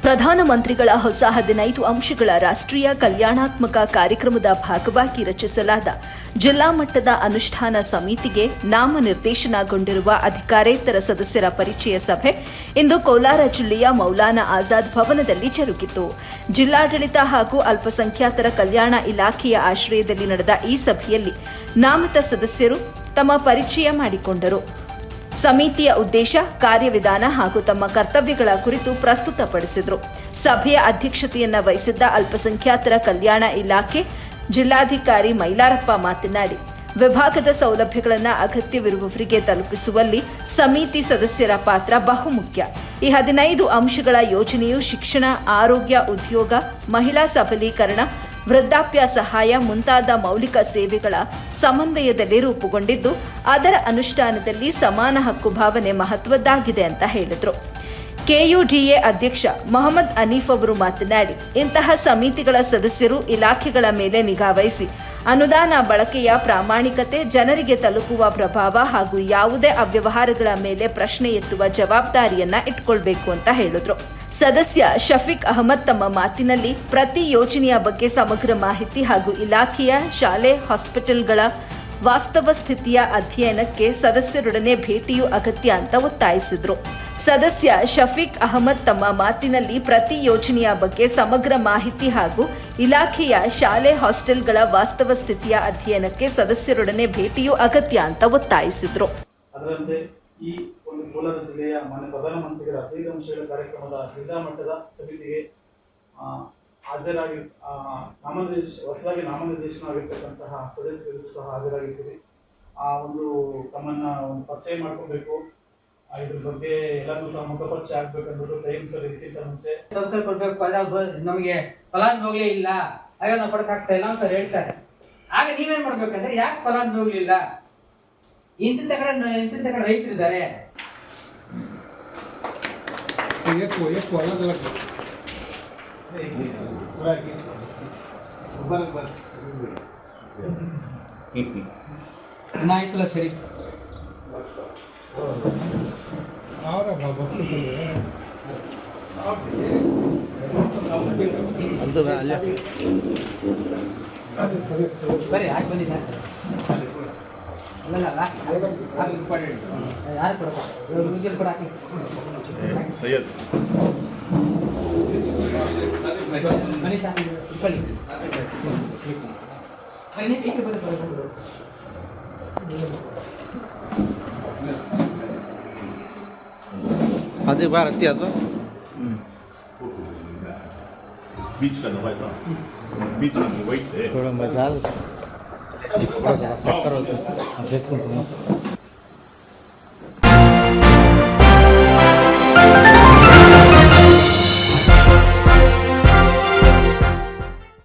ಪ್ರಧಾನಮಂತ್ರಿಗಳ ಹೊಸ ಹದಿನೈದು ಅಂಶಗಳ ರಾಷ್ಟ್ರೀಯ ಕಲ್ಯಾಣಾತ್ಮಕ ಕಾರ್ಯಕ್ರಮದ ಭಾಗವಾಗಿ ರಚಿಸಲಾದ ಜಿಲ್ಲಾ ಮಟ್ಟದ ಅನುಷ್ಠಾನ ಸಮಿತಿಗೆ ನಾಮನಿರ್ದೇಶನಗೊಂಡಿರುವ ಅಧಿಕಾರೇತರ ಸದಸ್ಯರ ಪರಿಚಯ ಸಭೆ ಇಂದು ಕೋಲಾರ ಜಿಲ್ಲೆಯ ಮೌಲಾನಾ ಆಜಾದ್ ಭವನದಲ್ಲಿ ಜರುಗಿತು. ಜಿಲ್ಲಾಡಳಿತ ಹಾಗೂ ಅಲ್ಪಸಂಖ್ಯಾತರ ಕಲ್ಯಾಣ ಇಲಾಖೆಯ ಆಶ್ರಯದಲ್ಲಿ ನಡೆದ ಈ ಸಭೆಯಲ್ಲಿ ನಾಮತ ಸದಸ್ಯರು ತಮ್ಮ ಪರಿಚಯ ಮಾಡಿಕೊಂಡರು. ಸಮಿತಿಯ ಉದ್ದೇಶ, ಕಾರ್ಯವಿಧಾನ ಹಾಗೂ ತಮ್ಮ ಕರ್ತವ್ಯಗಳ ಕುರಿತು ಪ್ರಸ್ತುತಪಡಿಸಿದರು. ಸಭೆಯ ಅಧ್ಯಕ್ಷತೆಯನ್ನು ವಹಿಸಿದ್ದ ಅಲ್ಪಸಂಖ್ಯಾತರ ಕಲ್ಯಾಣ ಇಲಾಖೆ ಜಿಲ್ಲಾಧಿಕಾರಿ ಮೈಲಾರಪ್ಪ ಮಾತನಾಡಿ, ವಿಭಾಗದ ಸೌಲಭ್ಯಗಳನ್ನು ಅಗತ್ಯವಿರುವವರಿಗೆ ತಲುಪಿಸುವಲ್ಲಿ ಸಮಿತಿ ಸದಸ್ಯರ ಪಾತ್ರ ಬಹುಮುಖ್ಯ. ಈ ಹದಿನೈದು ಅಂಶಗಳ ಯೋಜನೆಯು ಶಿಕ್ಷಣ, ಆರೋಗ್ಯ, ಉದ್ಯೋಗ, ಮಹಿಳಾ ಸಬಲೀಕರಣ ವೃದ್ಧಾಪ್ಯ ಸಹಾಯ ಮುಂತಾದ ಮೌಲಿಕ ಸೇವೆಗಳ ಸಮನ್ವಯದಲ್ಲಿ ರೂಪುಗೊಂಡಿದ್ದು, ಅದರ ಅನುಷ್ಠಾನದಲ್ಲಿ ಸಮಾನ ಹಕ್ಕು ಭಾವನೆ ಮಹತ್ವದ್ದಾಗಿದೆ ಅಂತ ಹೇಳಿದರು. ಕೆಯುಡಿಎ ಅಧ್ಯಕ್ಷ ಮೊಹಮ್ಮದ್ ಅನೀಫ್ ಅವರು ಮಾತನಾಡಿ, ಇಂತಹ ಸಮಿತಿಗಳ ಸದಸ್ಯರು ಇಲಾಖೆಗಳ ಮೇಲೆ ನಿಗಾವಹಿಸಿ ಅನುದಾನ ಬಳಕೆಯ ಪ್ರಾಮಾಣಿಕತೆ ಜನರಿಗೆ ತಲುಪುವ ಪ್ರಭಾವ ಹಾಗೂ ಯಾವುದೇ ಅವ್ಯವಹಾರಗಳ ಮೇಲೆ ಪ್ರಶ್ನೆ ಎತ್ತುವ ಜವಾಬ್ದಾರಿಯನ್ನ ಇಟ್ಕೊಳ್ಬೇಕು ಅಂತ ಹೇಳಿದ್ರು. ಸದಸ್ಯ ಶಫೀಕ್ ಅಹಮದ್ ತಮ್ಮ ಮಾತಿನಲ್ಲಿ ಪ್ರತಿ ಯೋಜನೆಯ ಬಗ್ಗೆ ಸಮಗ್ರ ಮಾಹಿತಿ ಹಾಗೂ ಇಲಾಖೆಯ ಶಾಲೆ, ಹಾಸ್ಪಿಟಲ್ಗಳ ವಾಸ್ತವ ಸ್ಥಿತಿಯ ಅಧ್ಯಯನಕ್ಕೆ ಸದಸ್ಯರೊಡನೆ ಭೇಟಿಯು ಅಗತ್ಯ ಅಂತ ಒತ್ತಾಯಿಸಿದ್ರು. ಸದಸ್ಯ ಶಫೀಕ್ ಅಹಮದ್ ತಮ್ಮ ಮಾತಿನಲ್ಲಿ ಪ್ರತಿ ಯೋಜನೆಯ ಬಗ್ಗೆ ಸಮಗ್ರ ಮಾಹಿತಿ ಹಾಗೂ ಇಲಾಖೆಯ ಶಾಲೆ ಹಾಸ್ಟೆಲ್ಗಳ ವಾಸ್ತವ ಸ್ಥಿತಿಯ ಅಧ್ಯಯನಕ್ಕೆ ಸದಸ್ಯರೊಡನೆ ಭೇಟಿಯು ಅಗತ್ಯ ಅಂತ ಒತ್ತಾಯಿಸಿದ್ರು. ಕೋಲಾರ ಜಿಲ್ಲೆಯ ಮಾನ್ಯ ಪ್ರಧಾನಮಂತ್ರಿಗಳ ಕಾರ್ಯಕ್ರಮದ ಜಿಲ್ಲಾ ಮಟ್ಟದ ಸಮಿತಿಗೆ ಹಾಜರಾಗಿ ನಾಮನಿರ್ದೇಶ ಹೊಸದಾಗಿ ನಾಮನಿರ್ದೇಶನ ಆಗಿರ್ತಕ್ಕಂತಹ ಸದಸ್ಯರಿಗೂ ಸಹ ಹಾಜರಾಗಿದ್ದಾರೆ ಆ ಒಂದು ತಮ್ಮನ್ನ ಒಂದು ಪರಿಚಯ ಮಾಡ್ಕೋಬೇಕು ಇದ್ರ ಬಗ್ಗೆ ಎಲ್ಲರೂ ಸಹ ಮುಖಪರಿಚಯ ಆಗ್ಬೇಕಂದ್ಬಿಟ್ಟು ಟೈಮ್ ಸರ್ ಇದಕ್ಕಿಂತ ಮುಂಚೆ ಸರ್ಕಾರ ಕೊಡ್ಬೇಕು ಫಲ ನಮಗೆ ಫಲಾನುಭವಿಗಳೇ ಇಲ್ಲ ಹಾಗೆ ನಾವು ಪಡಕ್ಕಾಗ್ತಾ ಇಲ್ಲ ಅಂತ ಹೇಳ್ತಾರೆ ಆಗ ನೀವೇನ್ ಮಾಡ್ಬೇಕಂದ್ರೆ ಯಾಕೆ ಫಲಾನುಭವಿಗಳಿಲ್ಲ ಇಂತಿಂತ ಕಡೆ ಇಂತಿಂತ ಕಡೆ ರೈತರಿದ್ದಾರೆ ಎಷ್ಟು ಎಷ್ಟು ಅಲ್ಲ ಗೊಬ್ಬರ ಹಾಕಿ ಗೊಬ್ಬರಕ್ಕೆ ಬರ್ತೀನಿ ಆಯ್ತಲ್ಲ ಸರಿ. ಅವರ ಬರ್ರಿ ಯಾಕೆ ಬನ್ನಿ ಸರ್. ಅಲ್ಲಲ್ಲ ಯಾರು ಕೊಡಪ್ಪ? ಕೂಡ ಹಾಕಿ. अझै बाह्र तिहार छ। बिचमा आला